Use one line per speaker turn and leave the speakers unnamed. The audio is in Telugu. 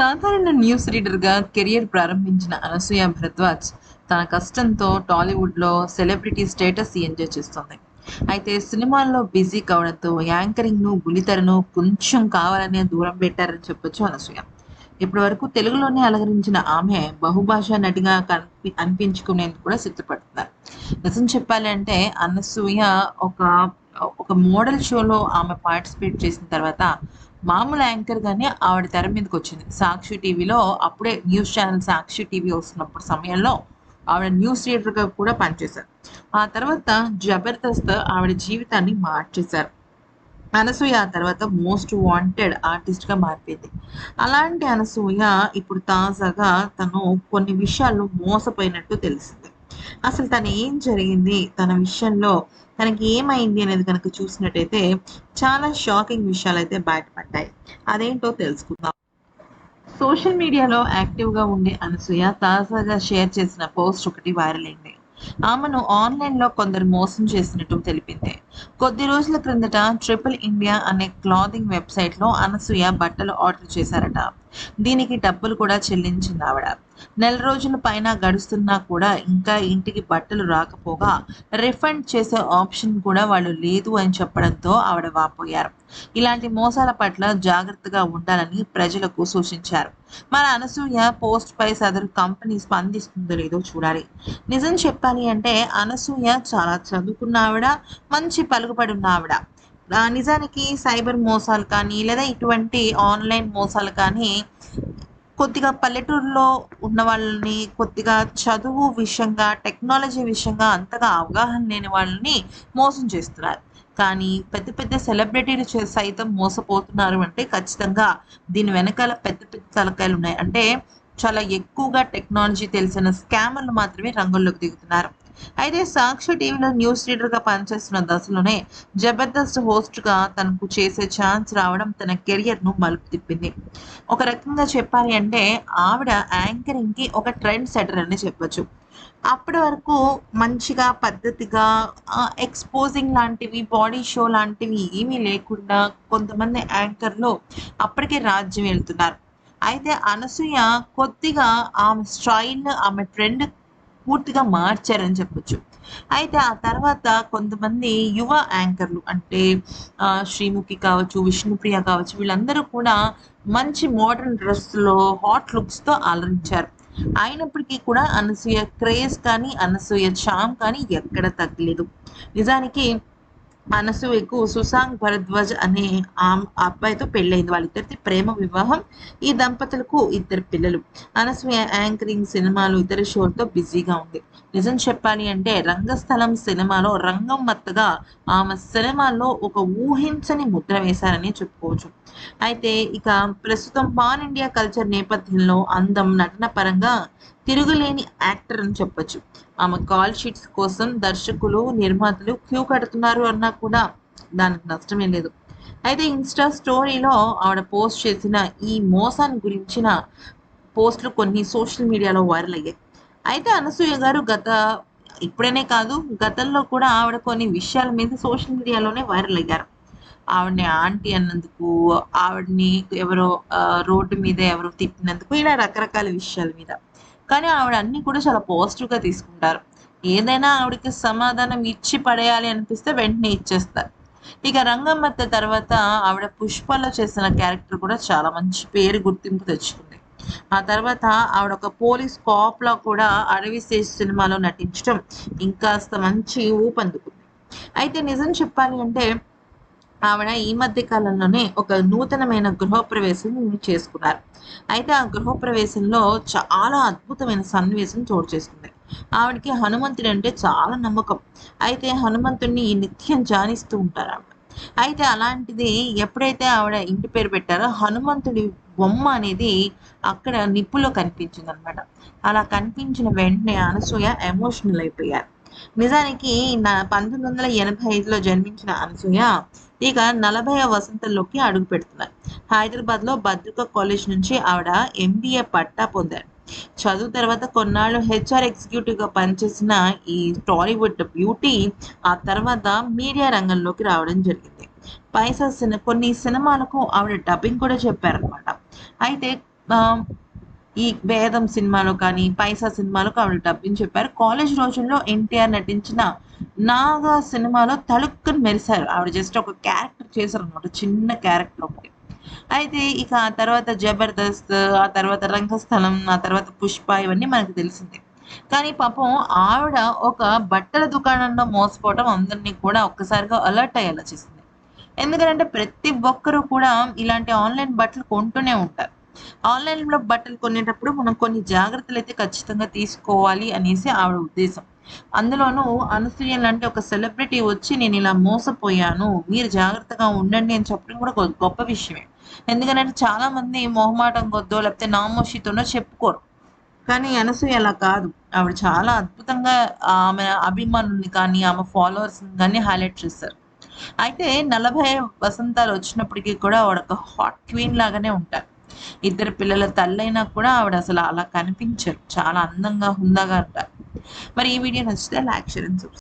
సాధారణ న్యూస్ రీడర్గా కెరియర్ ప్రారంభించిన అనసూయ భరద్వాజ్ తన కష్టంతో టాలీవుడ్లో సెలబ్రిటీ స్టేటస్ ఎంజాయ్ చేస్తుంది. అయితే సినిమాల్లో బిజీ కావడంతో యాంకరింగ్ను బులితెరను కొంచెం కావాలనే దూరం పెట్టారని చెప్పొచ్చు అనసూయ. ఇప్పటి వరకు తెలుగులోనే అలగరించిన ఆమె బహుభాషా నటిగా కనిపి అనిపించుకునేందుకు కూడా సిద్ధపడుతున్నారు. నిజం చెప్పాలి అంటే అనసూయ ఒక ఒక మోడల్ షోలో ఆమె పార్టిసిపేట్ చేసిన తర్వాత మామూలు యాంకర్ గానే ఆవిడ తెర మీదకి వచ్చింది సాక్షి టీవీలో అప్పుడే న్యూస్ ఛానల్ సాక్షి టీవీ వస్తున్నప్పుడు సమయంలో ఆవిడ న్యూస్ రీడర్గా కూడా పనిచేశారు. ఆ తర్వాత జబర్దస్త్ ఆవిడ జీవితాన్ని మార్చేశారు. అనసూయ ఆ తర్వాత మోస్ట్ వాంటెడ్ ఆర్టిస్ట్గా మారిపోయింది. అలాంటి అనసూయ ఇప్పుడు తాజాగా తను కొన్ని విషయాల్లో మోసపోయినట్టు తెలిసింది అసలు తను ఏం జరిగింది? తన విషయంలో తనకి ఏమైంది అనేది కనుక చూసినట్టయితే చాలా షాకింగ్ విషయాలు అయితే బయటపడ్డాయి. అదేంటో తెలుసుకుందాం. సోషల్ మీడియాలో యాక్టివ్గా ఉండే అనసూయ తాజాగా షేర్ చేసిన పోస్ట్ ఒకటి వైరల్ అయింది. ఆమెను ఆన్లైన్లో కొందరు మోసం చేసినట్టు తెలిపింది. కొద్ది రోజుల క్రిందట ట్రిపుల్ ఇండియా అనే క్లాదింగ్ వెబ్సైట్లో అనసూయ బట్టలు ఆర్డర్ చేశారట. దీనికి డబ్బులు కూడా చెల్లించింది ఆవిడ. నెల రోజుల పైన గడుస్తున్నా కూడా ఇంకా ఇంటికి బట్టలు రాకపోగా రిఫండ్ చేసే ఆప్షన్ కూడా వాళ్ళు లేదు అని చెప్పడంతో ఆవిడ వాపోయారు. ఇలాంటి మోసాల పట్ల జాగ్రత్తగా ఉండాలని ప్రజలకు సూచించారు. మన అనసూయ పోస్ట్ పై సదరు కంపెనీ స్పందిస్తుందో లేదో చూడాలి. నిజం చెప్పాలి అంటే అనసూయ చాలా చదువుకున్న ఆవిడ మంచి పలుకుబడి ఉన్న ఆవిడ. నిజానికి సైబర్ మోసాలు కానీ లేదా ఇటువంటి ఆన్లైన్ మోసాలు కానీ కొద్దిగా పల్లెటూరులో ఉన్న వాళ్ళని కొద్దిగా చదువు విషయంగా టెక్నాలజీ విషయంగా అంతగా అవగాహన లేని వాళ్ళని మోసం చేస్తున్నారు. కానీ పెద్ద పెద్ద సెలబ్రిటీలు సైతం మోసపోతున్నారు అంటే ఖచ్చితంగా దీని వెనకాల పెద్ద పెద్ద తలకాయలు ఉన్నాయి అంటే చాలా ఎక్కువగా టెక్నాలజీ తెలిసిన స్కామర్లు మాత్రమే రంగంలోకి దిగుతున్నారు. అయితే సాక్షి టీవీలో న్యూస్ రీడర్గా పనిచేస్తున్న దశలోనే జబర్దస్త్ హోస్ట్గా తనకు చేసే ఛాన్స్ రావడం తన కెరియర్ను మలుపు తిప్పింది. ఒక రకంగా చెప్పాలి అంటే ఆవిడ యాంకరింగ్కి ఒక ట్రెండ్ సెటర్ అని చెప్పొచ్చు. అప్పటి వరకు మంచిగా పద్ధతిగా ఎక్స్పోజింగ్ లాంటివి బాడీ షో లాంటివి ఏమీ లేకుండా కొంతమంది యాంకర్లు అప్పటికే రాజ్యం వెళ్తున్నారు. అయితే అనసూయ కొద్దిగా ఆమె స్టైల్ ఆమె ట్రెండ్ పూర్తిగా మార్చారని చెప్పొచ్చు. అయితే ఆ తర్వాత కొంతమంది యువ యాంకర్లు అంటే శ్రీముఖి కావచ్చు విష్ణుప్రియ కావచ్చు వీళ్ళందరూ కూడా మంచి మోడర్న్ డ్రెస్లో హాట్ లుక్స్తో అలరించారు అయినప్పటికీ కూడా అనసూయ క్రేజ్ కానీ అనసూయ చామ్ కానీ ఎక్కడ తగ్గలేదు. నిజానికి అనసూయకు సుసాంగ్ భరద్వాజ్ అనే ఆ అబ్బాయితో పెళ్ళైంది వాళ్ళిద్దరిది ప్రేమ వివాహం. ఈ దంపతులకు ఇద్దరు పిల్లలు. అనసూయ యాంకరింగ్ సినిమాలు ఇతర షోలతో బిజీగా ఉంది. నిజం చెప్పాలి అంటే రంగస్థలం సినిమాలో రంగం మత్తగా ఆమె సినిమాల్లో ఒక ఊహించని ముద్ర వేశారని చెప్పుకోవచ్చు. అయితే ఇక ప్రస్తుతం పాన్ ఇండియా కల్చర్ నేపథ్యంలో అందం నటన పరంగా తిరుగులేని యాక్టర్ అని చెప్పొచ్చు. ఆమె కాల్ షీట్స్ కోసం దర్శకులు నిర్మాతలు క్యూ కడుతున్నారు అన్నా కూడా దానికి నష్టమే లేదు. అయితే ఇన్స్టా స్టోరీలో ఆవిడ పోస్ట్ చేసిన ఈ మోసాన్ని గురించిన పోస్టులు కొన్ని సోషల్ మీడియాలో వైరల్ అయ్యాయి. అయితే అనసూయ గారు గత ఇప్పుడనే కాదు గతంలో కూడా ఆవిడ కొన్ని విషయాల మీద సోషల్ మీడియాలోనే వైరల్ అయ్యారు. ఆవిడని ఆంటీ అన్నందుకు ఆవిడని ఎవరో రోడ్డు మీద ఎవరో తిట్టినందుకు ఇలా రకరకాల విషయాల మీద. కానీ ఆవిడ అన్ని కూడా చాలా పాజిటివ్గా తీసుకుంటారు. ఏదైనా ఆవిడకి సమాధానం ఇచ్చి పడేయాలి అనిపిస్తే వెంటనే ఇచ్చేస్తారు. ఇక రంగమ్మత్త తర్వాత ఆవిడ పుష్పలో చేసిన క్యారెక్టర్ కూడా చాలా మంచి పేరు గుర్తింపు తెచ్చుకుంది. ఆ తర్వాత ఆవిడ ఒక పోలీస్ కాప్లో కూడా అడవి శేష్ సినిమాలో నటించడం ఇంకాస్త మంచి ఊపందుకుంది అయితే నిజం చెప్పాలి అంటే ఆవిడ ఈ మధ్య కాలంలోనే ఒక నూతనమైన గృహప్రవేశం చేసుకున్నారు. అయితే ఆ గృహప్రవేశంలో చాలా అద్భుతమైన సన్నివేశం చోటు చేసుకుంది. ఆవిడకి హనుమంతుడు అంటే చాలా నమ్మకం. అయితే హనుమంతుడిని నిత్యం జానిస్తూ ఉంటారు ఆవిడ. అయితే అలాంటిది ఎప్పుడైతే ఆవిడ ఇంటి పేరు పెట్టారో హనుమంతుడి బొమ్మ అనేది అక్కడ నిప్పులో కనిపించింది అనమాట అలా కనిపించిన వెంటనే అనసూయ ఎమోషనల్ అయిపోయారు. నిజానికి పంతొమ్మిది వందల ఎనభై ఐదులో జన్మించిన అనసూయ ఇక నలభై వసంతంలోకి అడుగు పెడుతున్నారు హైదరాబాద్లో భద్రక కాలేజ్ నుంచి ఆవిడ ఎంబీఏ పట్టా పొందారు చదువు తర్వాత కొన్నాళ్ళు హెచ్ఆర్ ఎగ్జిక్యూటివ్గా పనిచేసిన ఈ టాలీవుడ్ బ్యూటీ ఆ తర్వాత మీడియా రంగంలోకి రావడం జరిగింది. పైసా సిని కొన్ని సినిమాలకు ఆవిడ డబ్బింగ్ కూడా చెప్పారనమాట అయితే ఈ భేదం సినిమాలో కానీ, 'పైసా' సినిమాలో ఆవిడ డబ్బింగ్ చెప్పారు. కాలేజ్ రోజుల్లో ఎన్టీఆర్ నటించిన 'నాగా' సినిమాలో తళుక్కుని మెరిసారు. ఆవిడ జస్ట్ ఒక క్యారెక్టర్ చేశారనమాట. చిన్న క్యారెక్టర్ ఒకటి. అయితే ఇక ఆ తర్వాత 'జబర్దస్త్', ఆ తర్వాత 'రంగస్థలం', ఆ తర్వాత 'పుష్ప' ఇవన్నీ మనకు తెలిసిందే. కానీ పాపం ఆవిడ ఒక బట్టల దుకాణంలో మోసపోవడం అందరిని కూడా ఒక్కసారిగా అలర్ట్ అయ్యేలా చేసింది. ఎందుకంటే ప్రతి ఒక్కరు కూడా ఇలాంటి ఆన్‌లైన్ బట్టలు కొంటూనే ఉంటారు. ఆన్‌లైన్‌లో బట్టలు కొనేటప్పుడు మనం కొన్ని జాగ్రత్తలు అయితే ఖచ్చితంగా తీసుకోవాలి అనేసి ఆవిడ ఉద్దేశం. అందులోనూ అనసూయ లాంటి ఒక సెలబ్రిటీ వచ్చి నేను ఇలా మోసపోయాను. మీరు జాగ్రత్తగా ఉండండి అని చెప్పడం కూడా గొప్ప విషయమే. ఎందుకంటే చాలా మంది మొహమాటం కొద్దో లేకపోతే నామోషితోనో చెప్పుకోరు. కానీ అనసూయ అలా కాదు. ఆవిడ చాలా అద్భుతంగా ఆమె అభిమానుల్ని కానీ, ఆమె ఫాలోవర్స్‌ని కానీ హైలైట్ చేశారు. అయితే 40 వసంతాలు వచ్చినప్పటికీ కూడా ఆవిడ ఒక హాట్ క్వీన్ లాగానే ఉంటారు. ఇద్దరు పిల్లల తల్లైనా కూడా ఆవిడ అసలు అలా కనిపించరు. చాలా అందంగా, హుందాగా అంటారు మరి ఈ వీడియో నచ్చితే లైక్, షేర్ అండ్